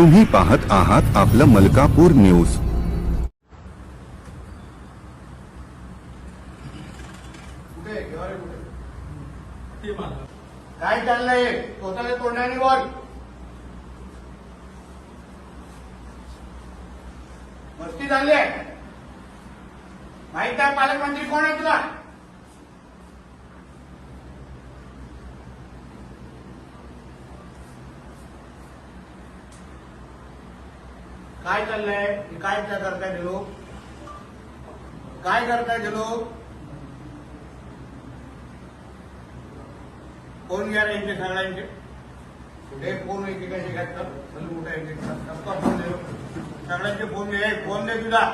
तुम्ही पाहत आहात आपलं मलकापूर न्यूज. काय चाललंय? स्वतःच्या तोंडाने बोल. मस्ती झाली आहे. माहीत आहे पालकमंत्री कोण आहे तुला? काय चाललंय हे काय त्या करताय ते लोक काय करताय ते लोक फ़ोन घ्या यांचे सगळ्यांचे कुठे फ़ोन एकेकाचे घातलं चल कुठे एक फ़ोन देऊ सगळ्यांचे फ़ोन घे फ़ोन दे तुझा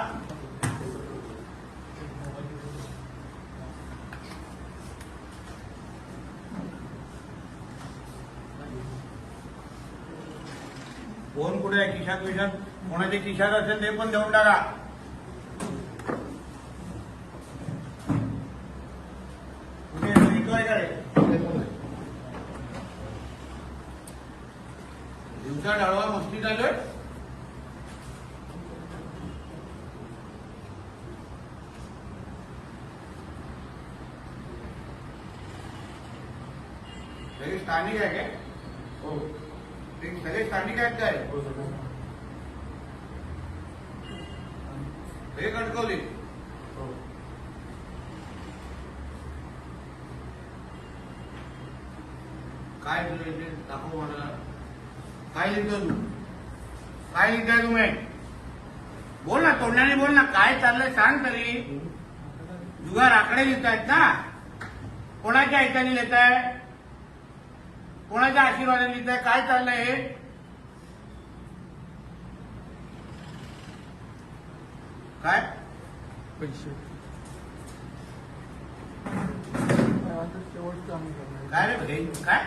फ़ोन कुठे आहे खिशात विशात कोणाच्या खिशात असेल ते पण देऊन टाका. दिवसा डाळवा मस्ती चालू सगळे स्थानिक आहे काय? हो. ते सगळे स्थानिक आहेत काय? हो, हे कणकवली. काय तुझं इथे? दाखव मला. काय लिहितो तू? काय लिहिताय तुम्ही बोल ना तोंडाने बोल ना काय चाललंय सांग तरी. जुगार आकडे लिहित आहेत ना. कोणाच्या ऐकाने लिहित आहे कोणाच्या आशीर्वादाने लिहित आहे काय चाललंय हे? काय? पैसे. काय रे हे काय?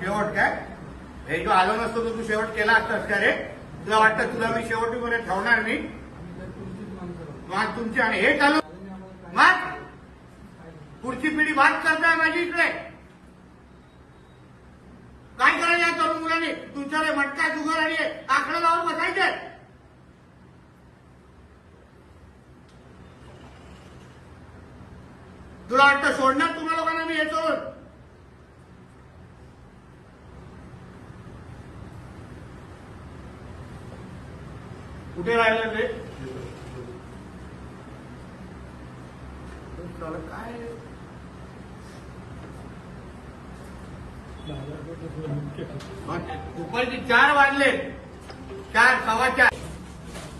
शेवट काय? हे जो आलो नसतो तर तू शेवट केला असतास का रे? तुला वाटतं तुला मी शेवटीपर्यंत ठेवणार नाही? मग तुमची आणि हे चालू. मग पुढची पिढी बात करताय माझी इकडे. काय करायचं तरुण मुलांनी? तुमच्याकडे मटका जुगार आणि आकडा लावून बसायचे. तुला वाटतं सोडणार तुम्हा लोकांना मी येतो कुठे राहिलं ते? काय? दुपारचे चार वाजले. चार सव्वा चार.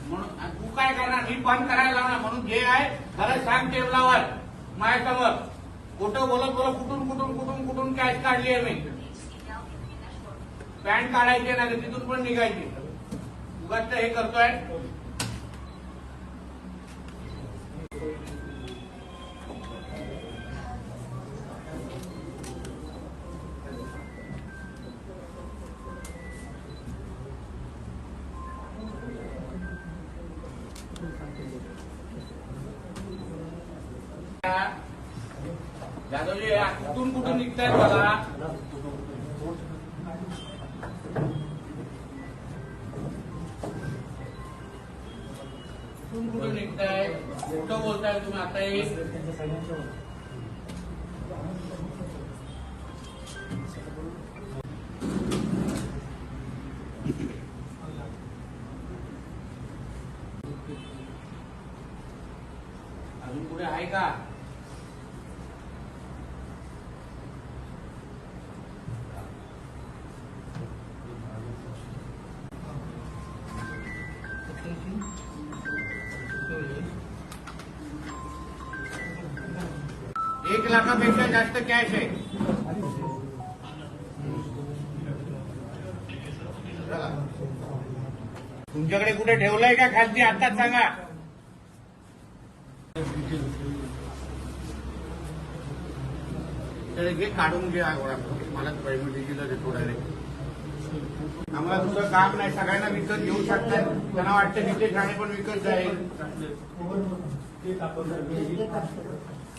म्हणून तू काय करणार? मी बंद करायला लावणार. म्हणून जे आहे. खरं सांग टेबलावर. माझ्यासमोर कुठं बोलत बोलत कुठून कुठून कुठून कुठून कॅश काढली आहे मी? पॅन्ट काढायची नाही तर तिथून पण निघायची. उगाच हे करतोय. जाधवजी कुठून कुठून निघताय मला कुठून कुठून निघताय? कुठं बोलताय तुम्ही आता एक अजून पुढे आहे का? एक लाखापेक्षा जास्त कॅश आहे. तुमच्याकडे कुठे ठेवलंय का खालती? आताच सांगा. तर घे काढून घे. मला पेमेंट दिलं ते थोडा रे आम्हाला तुझं काम नाही सगळ्यांना विकत घेऊ शकतात. त्यांना वाटतं तिथे ठाणे पण विकत जाईल.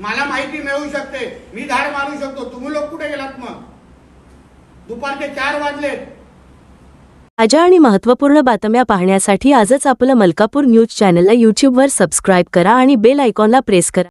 मला माहिती मिळू शकते. मी धाड मारू शकतो. तुम्ही लोक कुठे गेलात मग? दुपारचे चार वाजलेत. ताज्या आणि महत्त्वपूर्ण बातम्या पाहण्यासाठी आजच आपलं मलकापूर न्यूज चॅनलला यूट्यूबवर सबस्क्राईब करा आणि बेल आयकॉनला प्रेस करा.